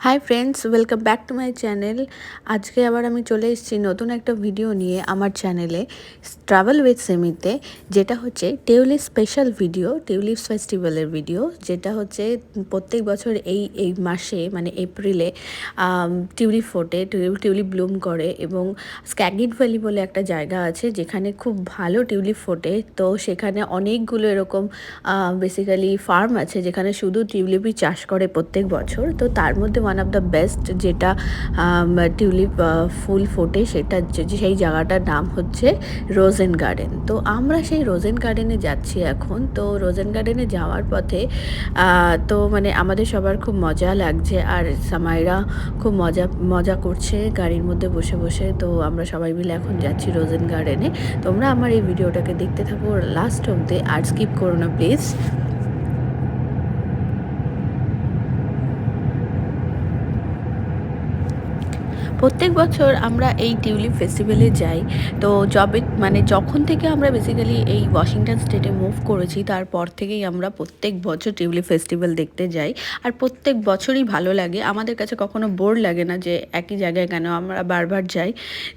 Hi friends welcome back to my channel আজকে আবার আমি চলে এসেছি নতুন একটা ভিডিও নিয়ে আমার চ্যানেলে ট্রাভেল উইথ সেমিতে যেটা হচ্ছে টিউলিপ স্পেশাল ভিডিও টিউলিপস ফেস্টিভ্যালের ভিডিও যেটা হচ্ছে প্রত্যেক বছর এই এই মাসে মানে এপ্রিলে টিউলিপ ফোটে টিউলিপ ব্লুম করে এবং স্ক্যাগিট ভ্যালি বলে একটা জায়গা আছে যেখানে খুব ভালো টিউলিপ ফোটে তো সেখানে অনেকগুলো এরকম বেসিক্যালি ফার্ম আছে যেখানে শুধু টিউলিপই চাষ করে প্রত্যেক বছর, তো তার মধ্যে ওয়ান অফ দ্য বেস্ট যেটা টিউলিপ ফুল ফোটে সেটা সেই জায়গাটার নাম হচ্ছে রোজেন গার্ডেন তো আমরা সেই রোজেন গার্ডেনে যাচ্ছি এখন। তো রোজেন গার্ডেনে যাওয়ার পথে তো মানে আমাদের সবার খুব মজা লাগছে আর সামাইরা খুব মজা মজা করছে গাড়ির মধ্যে বসে বসে। তো আমরা সবাই মিলে এখন যাচ্ছি রোজেন গার্ডেনে তোমরা আমার এই ভিডিওটাকে দেখতে থাকো। লাস্ট অব্দি আর স্কিপ করো না প্লিজ প্রত্যেক বছর আমরা এই টিউলিপ ফেস্টিভ্যালে যাই। তো জবে মানে যখন থেকে আমরা বেসিক্যালি এই ওয়াশিংটন স্টেটে মুভ করেছি, তারপর থেকেই আমরা প্রত্যেক বছর টিউলিপ ফেস্টিভ্যাল দেখতে যাই। আর প্রত্যেক বছরই ভালো লাগে। আমাদের কাছে কখনো বোর লাগে না যে একই জায়গায় কেন আমরা বারবার যাই।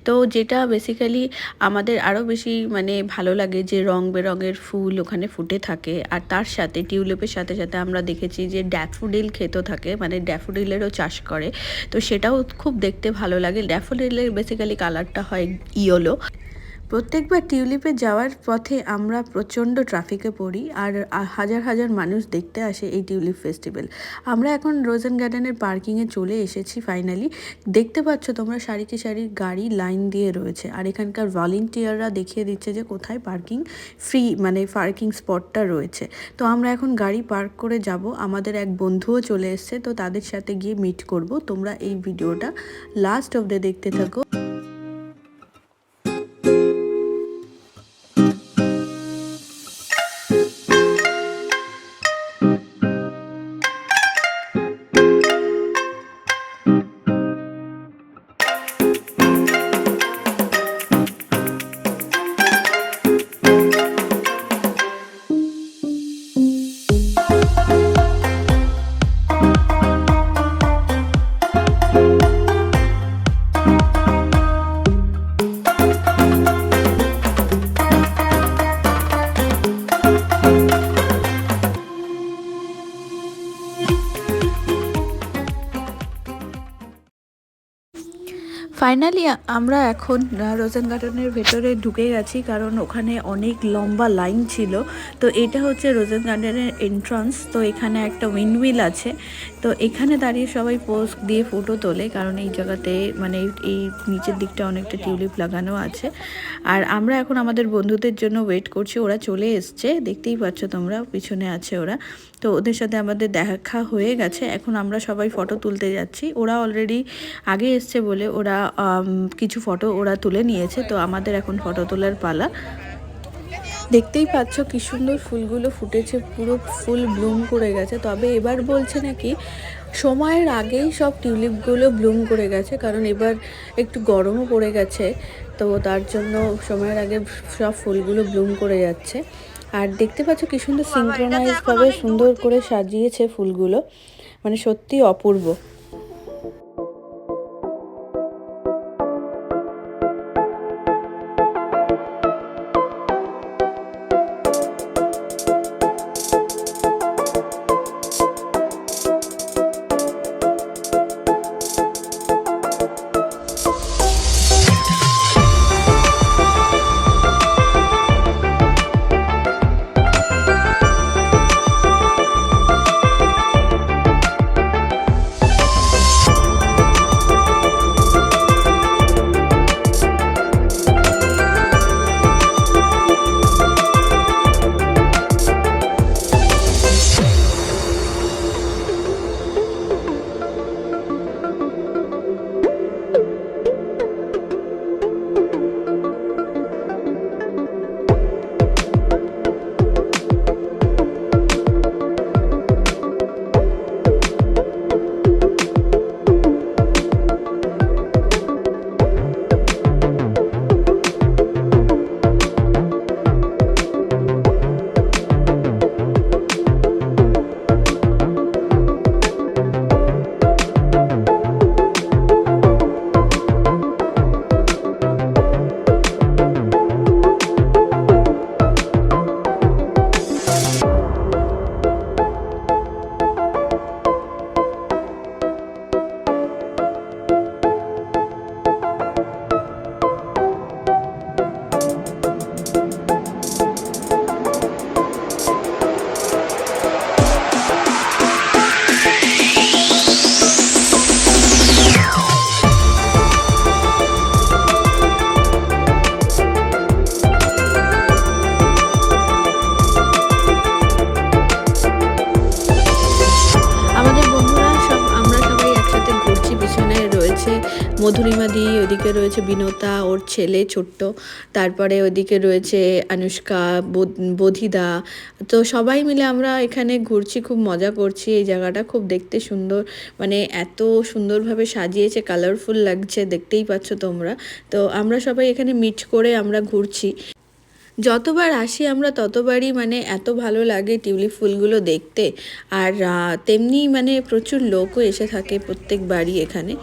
তো যেটা বেসিক্যালি আমাদের আরও বেশি মানে ভালো লাগে যে রং বেরঙের ফুল ওখানে ফুটে থাকে। আর তার সাথে টিউলিপের সাথে সাথে আমরা দেখেছি যে ড্যাফোডিল খেতেও থাকে মানে ড্যাফোডিলেরও চাষ করে। তো সেটাও খুব দেখতে ভালো ভালো লাগে। ড্যাফোডিলের বেসিক্যালি কালারটা হয় ইয়েলো। প্রত্যেকবার টিউলিপে যাওয়ার পথে আমরা প্রচণ্ড ট্রাফিকে পড়ি আর হাজার হাজার মানুষ দেখতে আসে এই টিউলিপ ফেস্টিভ্যাল। আমরা এখন রোজেন গার্ডেনের পার্কিংয়ে চলে এসেছি ফাইনালি। দেখতে পাচ্ছ তোমরা সারিকে সারি গাড়ি লাইন দিয়ে রয়েছে। আর এখানকার ভলেন্টিয়াররা দেখিয়ে দিচ্ছে যে কোথায় পার্কিং ফ্রি মানে পার্কিং স্পটটা রয়েছে। তো আমরা এখন গাড়ি পার্ক করে যাব। আমাদের এক বন্ধুও চলে এসছে, তো তাদের সাথে গিয়ে মিট করব। তোমরা এই ভিডিওটা লাস্ট ডে দেখতে থাকো। ফাইনালি আমরা এখন রোজেন গার্ডেনের ভেতরে ঢুকে গেছি কারণ ওখানে অনেক লম্বা লাইন ছিল। তো এটা হচ্ছে রোজেন গার্ডেনের এন্ট্রান্স তো এখানে একটা উইন্ডমিল আছে। তো এখানে দাঁড়িয়ে সবাই পোস্ট দিয়ে ফটো তোলে কারণ এই জায়গাতে মানে এই নিচের দিকটা অনেকটা টিউলিপ লাগানো আছে। আর আমরা এখন আমাদের বন্ধুদের জন্য ওয়েট করছি। ওরা চলে এসছে। দেখতেই পাচ্ছ তোমরা, পিছনে আছে ওরা। তো ওদের সাথে আমাদের দেখা হয়ে গেছে। এখন আমরা সবাই ফটো তুলতে যাচ্ছি। ওরা অলরেডি আগে এসছে বলে ওরা কিছু ফটো ওরা তুলে নিয়েছে তো আমাদের এখন ফটো তোলার পালা। দেখতেই পাচ্ছ কি সুন্দর ফুলগুলো ফুটেছে পুরো ফুল ব্লুম করে গেছে। তবে এবার বলছে নাকি সময়ের আগেই সব টিউলিপগুলো ব্লুম করে গেছে কারণ এবার একটু গরমও পড়ে গেছে তো তার জন্য সময়ের আগে সব ফুলগুলো ব্লুম করে যাচ্ছে। আর দেখতে পাচ্ছ কি সুন্দর সিঙ্ক্রোনাইজভাবে সুন্দর করে সাজিয়েছে ফুলগুলো মানে সত্যি অপূর্ব। মধুরিমা দি ওদিকে রয়েছে বিনতা, ওর ছেলে ছোট্ট। তারপরে ওদিকে রয়েছে আনুষ্কা, বোধ- বোধিদা। তো সবাই মিলে আমরা এখানে ঘুরছি, খুব মজা করছি। এই জায়গাটা খুব দেখতে সুন্দর। মানে এত সুন্দরভাবে সাজিয়েছে কালারফুল লাগছে, দেখতেই পাচ্ছ তোমরা। তো আমরা সবাই এখানে মিট করে আমরা ঘুরছি। যতবার আসি আমরা ততবারই মানে এত ভালো লাগে টিউলিপ ফুলগুলো দেখতে। আর তেমনি মানে প্রচুর লোকও এসে থাকে প্রত্যেকবারই এখানে।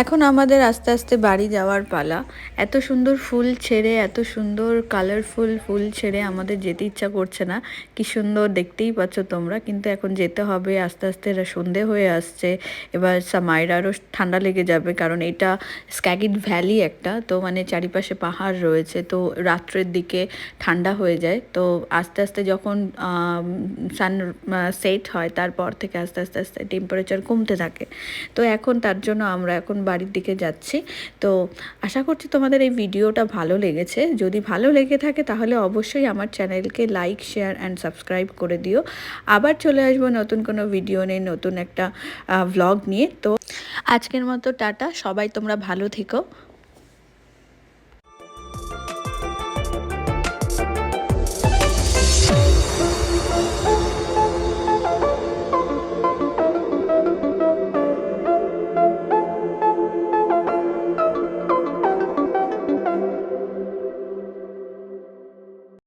এখন আমাদের আস্তে আস্তে বাড়ি যাওয়ার পালা। এত সুন্দর ফুল ছেড়ে, এত সুন্দর কালারফুল ফুল ছেড়ে আমাদের যেতে ইচ্ছা করছে না। কি সুন্দর দেখতেই পাচ্ছ তোমরা, কিন্তু এখন যেতে হবে, আস্তে আস্তে সন্ধে হয়ে আসছে। এবার সামাইরারও ঠান্ডা লেগে যাবে, কারণ এটা স্ক্যাগিড ভ্যালি একটা, তো মানে চারিপাশে পাহাড় রয়েছে, তো রাত্রের দিকে ঠান্ডা হয়ে যায়। তো আস্তে আস্তে যখন সান সেট হয়, তারপর থেকে আস্তে আস্তে আস্তে টেম্পারেচার কমতে থাকে। তো এখন তার জন্য আমরা এখন বাড়ির দিকে যাচ্ছি। তো আশা করছি তোমাদের এই ভিডিওটা ভালো লেগেছে। যদি ভালো লেগে থাকে তাহলে অবশ্যই আমার চ্যানেলকে লাইক, শেয়ার অ্যান্ড সাবস্ক্রাইব করে দিও। আবার চলে আসব নতুন কোনো ভিডিও নিয়ে, নতুন একটা ভ্লগ নিয়ে। তো আজকের মতো টাটা। সবাই তোমরা ভালো থেকো।